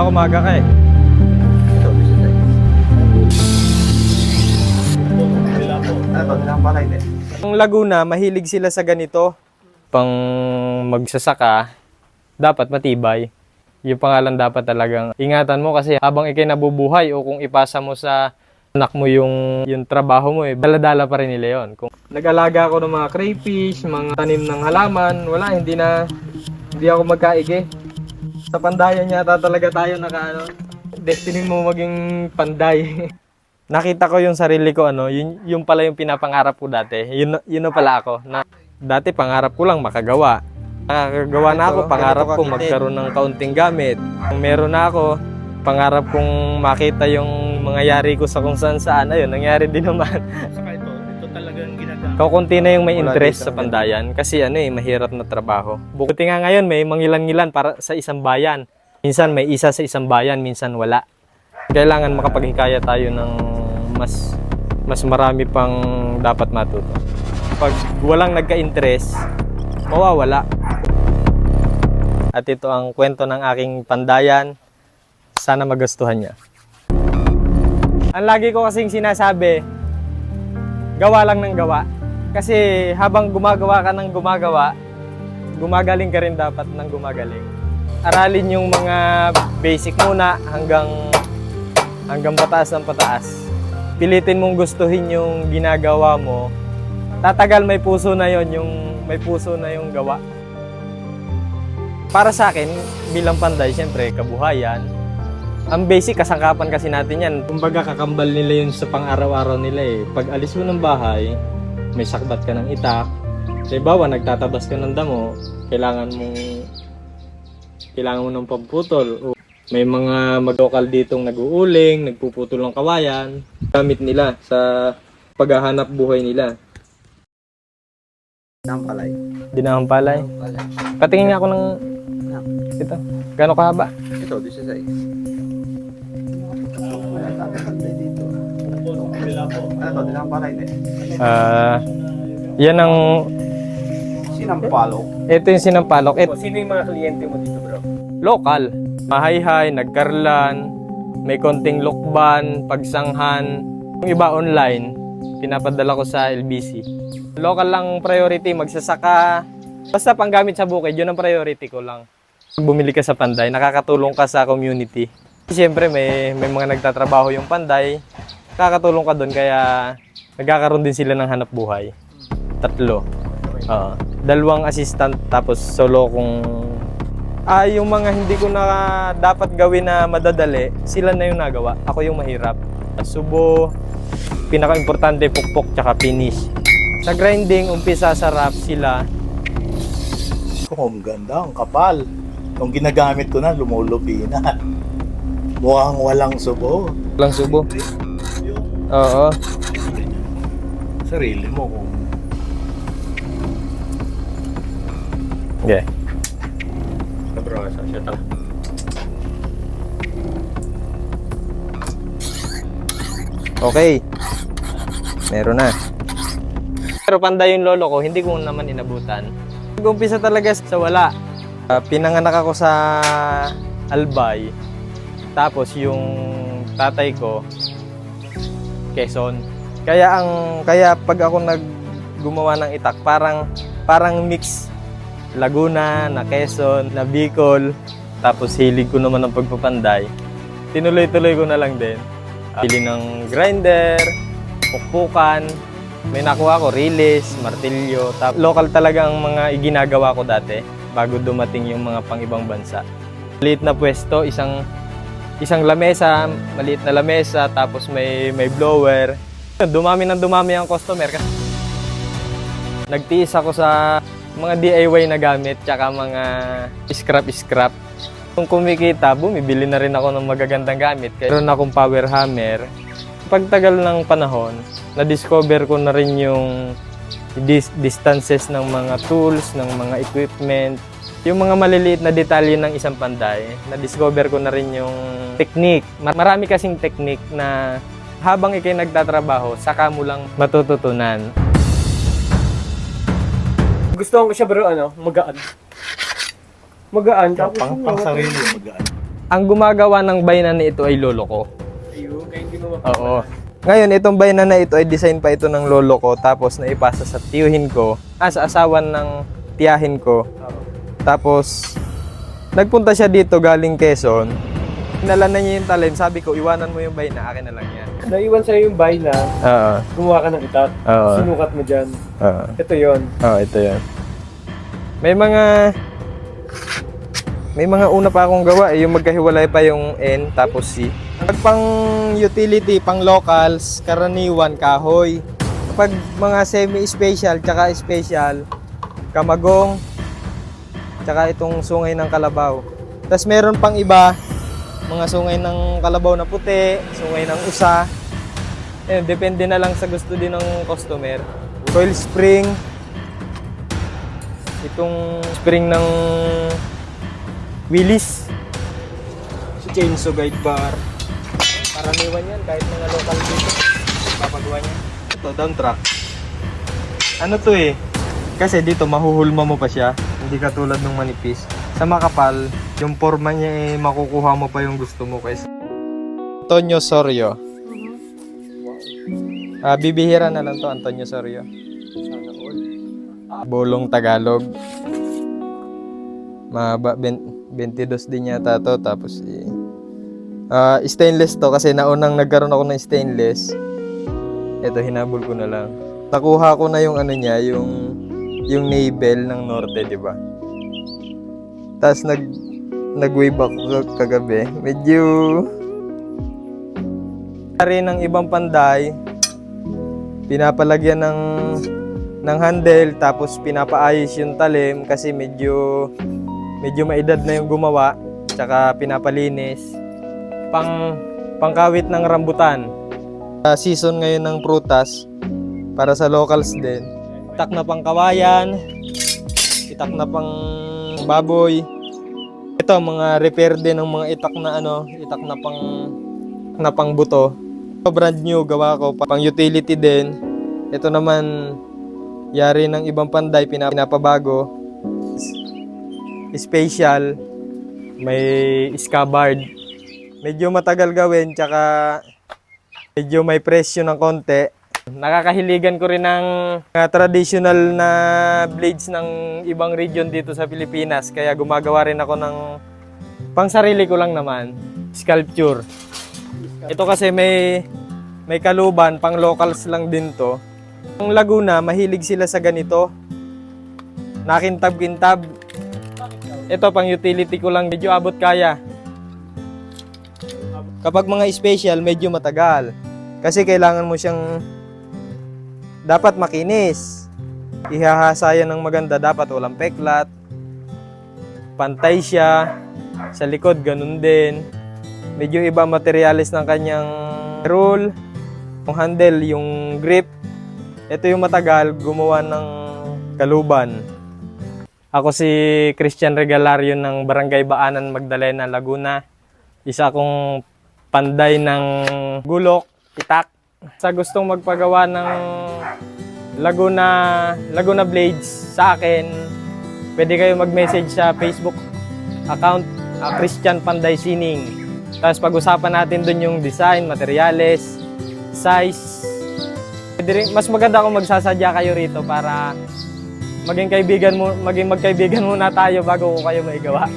Kala ko maga ka eh. Ang Laguna, mahilig sila sa ganito. Pang magsasaka, dapat matibay. Yung pangalan dapat talagang ingatan mo kasi habang ikay nabubuhay o kung ipasa mo sa anak mo yung, yung trabaho mo eh, daladala pa rin nila yon. Kung nag-alaga ako ng mga crayfish, mga tanim ng halaman, wala, hindi na, hindi ako magkaigi. Sa pandayan yata talaga tayo naka ano, destiny mo maging panday. Nakita ko yung sarili ko ano, yun, yung pala yung pinapangarap ko dati. Yun, yun na pala ako. Na, dati pangarap ko lang makagawa. Nakakagawa na ako, pangarap ko magkaroon ng kaunting gamit. Kung meron na ako, pangarap kong makita yung mga yari ko sa kung saan saan. Ayun, nangyari din naman. Kakunti na yung may interest sa pandayan kasi ano eh, mahirap na trabaho. Buti nga ngayon may mangilan-ngilan para sa isang bayan. Minsan may isa sa isang bayan, minsan wala. Kailangan makapaghikaya tayo ng mas mas marami pang dapat matuto. Pag walang nagka-interest, mawawala. At ito ang kwento ng aking pandayan. Sana magustuhan niya. Ang lagi ko kasing sinasabi, gawa lang ng gawa. Kasi habang gumagawa ka ng gumagawa, gumagaling ka rin dapat ng gumagaling. Aralin yung mga basic muna hanggang hanggang pataas ng pataas. Pilitin mong gustuhin yung ginagawa mo. Tatagal may puso na yon yung may puso na yung gawa. Para sa akin, bilang panday, siyempre, kabuhayan, ang basic kasangkapan kasi natin yan. Kumbaga kakambal nila yun sa pang-araw-araw nila eh. Pag alis mo ng bahay, may sakbat ka ng itak. Halimbawa, nagtatabas ka ng damo, kailangan mong kailangan mo ng pagputol. O may mga mag-local ditong nag-uuling, nagpuputol ng kawayan, gamit nila sa paghahanap buhay nila. Dinahampalay. Dinahampalay? Dinahampalay. Patingin nga ako ng ito. Gano'ng kahaba? Ito, 16. Ito, nilang palay din. Ah, yan ang Sinampalo. ito yung sinampalok. Ito, Sino yung mga kliyente mo dito bro? local. Mahayhay, nagkarlan, may konting lukban, pagsanghan. Yung iba online, pinapadala ko sa LBC. Local lang priority, magsasaka. Basta panggamit sa bukid, yun ang priority ko lang. Pag bumili ka sa Panday, nakakatulong ka sa community. Siyempre, may, may mga nagtatrabaho yung Panday, nakakatulong ka doon, kaya nagkakaroon din sila ng hanap buhay. Tatlo. Oo. dalawang assistant, tapos solo kung Ah, yung mga hindi ko na dapat gawin na madadali, sila na yung nagawa. Ako yung mahirap. Subo, pinaka-importante pukpok tsaka finish. Sa grinding, umpisa sa wrap sila. Oh, ang ganda, ang kapal. Nung ginagamit ko na, lumulubi na. Mukhang walang subo. Lang subo. Oo. Sarili mo kung Okay. Bro, sa siya tang. Okay. Meron na. Pero panday yung lolo ko, hindi ko naman inabutan. Nag-umpisa talaga sa wala. Ah, pinanganak ako sa Albay. Tapos yung tatay ko, Quezon. Kaya ang kaya pag ako nag gumawa ng itak, parang parang mix Laguna, na Quezon, na Bicol, tapos hilig ko naman ng pagpapanday. Tinuloy-tuloy ko na lang din. Ah, Bili ng grinder, pukpukan, may nakuha ko, release, martilyo. Tap, local talaga ang mga iginagawa ko dati bago dumating yung mga pang ibang bansa. Maliit na pwesto, isang isang lamesa, maliit na lamesa, tapos may may blower. Dumami ng dumami ang customer. Nagtiis ako sa mga DIY na gamit, tsaka mga scrap-scrap. Kung kumikita, bumibili na rin ako ng magagandang gamit. Meron akong power hammer. Pagtagal ng panahon, na-discover ko na rin yung dis- distances ng mga tools, ng mga equipment, yung mga maliliit na detalye ng isang panday, na-discover ko na rin yung technique. Mar- Marami kasing technique na habang ikay nagtatrabaho, saka mo lang matututunan. Gusto ko siya bro, ano, magaan. Magaan. Tapos pang, pang sarili, magaan. Ang gumagawa ng bayna na ito ay lolo ko. Ayun, kaya hindi mo Oo. Ngayon, itong bayna na ito ay design pa ito ng lolo ko tapos naipasa sa tiyuhin ko, ah, sa asawan ng tiyahin ko. Tapos, nagpunta siya dito galing Quezon. Inala na niya yung talent. Sabi ko, iwanan mo yung bayna, akin na lang yan. Naiwan sa'yo yung buy na, Oo. gumawa ka ng itak, Oo. sinukat mo dyan. Oo. Ito yon. Oo, ito yan. May mga... May mga una pa akong gawa, eh, yung magkahiwalay pa yung N tapos C. Pag pang utility, pang locals, karaniwan, kahoy. Kapag mga semi-special, tsaka special, kamagong, tsaka itong sungay ng kalabaw. Tapos meron pang iba, mga sungay ng kalabaw na puti, sungay ng usa. Eh, depende na lang sa gusto din ng customer. Coil spring, itong spring ng Willis. Si chainsaw guide bar. Karaniwan yan, kahit mga local dito. Papagawa niya. Ito, down track. Ano to eh? Kasi dito mahuhulma mo pa siya. Hindi katulad ng manipis. Sa makapal, yung forma niya eh, makukuha mo pa yung gusto mo. Kasi Antonio Sorio. Ah, bibihira na lang to, Antonio Sorio. Bolong Tagalog. Mahaba, ben, 22 din yata to. Tapos, eh, ah, stainless to kasi naunang nagkaroon ako ng stainless. Ito, hinabol ko na lang. Nakuha ko na yung ano niya, yung yung navel ng norte, di ba? Tapos nag nag-wave ako kagabi. Medyo rin ng ibang panday, pinapalagyan ng ng handle tapos pinapaayos yung talim kasi medyo medyo maedad na yung gumawa tsaka pinapalinis pang pangkawit ng rambutan Ah, season ngayon ng prutas para sa locals din itak na pang kawayan. Itak na pang baboy. Ito mga repair din ng mga itak na ano itak na pang na pang buto. Ito brand new gawa ko. Pang utility din. Ito naman yari ng ibang panday pina- pinapabago. Special. May scabbard. Medyo matagal gawin tsaka medyo may presyo ng konti nakakahiligan ko rin ng mga traditional na blades ng ibang region dito sa Pilipinas kaya gumagawa rin ako ng pang sarili ko lang naman sculpture ito kasi may may kaluban pang locals lang din to ang Laguna, mahilig sila sa ganito. Nakintab-kintab. Ito, pang utility ko lang, medyo abot kaya. Kapag mga special, medyo matagal. Kasi kailangan mo siyang dapat makinis. Ihahasa yan ng maganda, dapat walang peklat. Pantay siya. Sa likod, ganun din. Medyo iba materialis ng kanyang roll. Yung handle, yung grip, ito yung matagal gumawa ng kaluban. Ako si Christian Regalario ng Barangay Baanan, Magdalena, Laguna. Isa akong panday ng gulok, itak. Sa gustong magpagawa ng Laguna, Laguna Blades sa akin, pwede kayo mag-message sa Facebook account ah, Christian Panday Sining. Tapos pag-usapan natin dun yung design, materyales, size, Pwede rin, mas maganda kung magsasadya kayo rito para maging kaibigan mo, maging magkaibigan muna tayo bago ko kayo maigawa.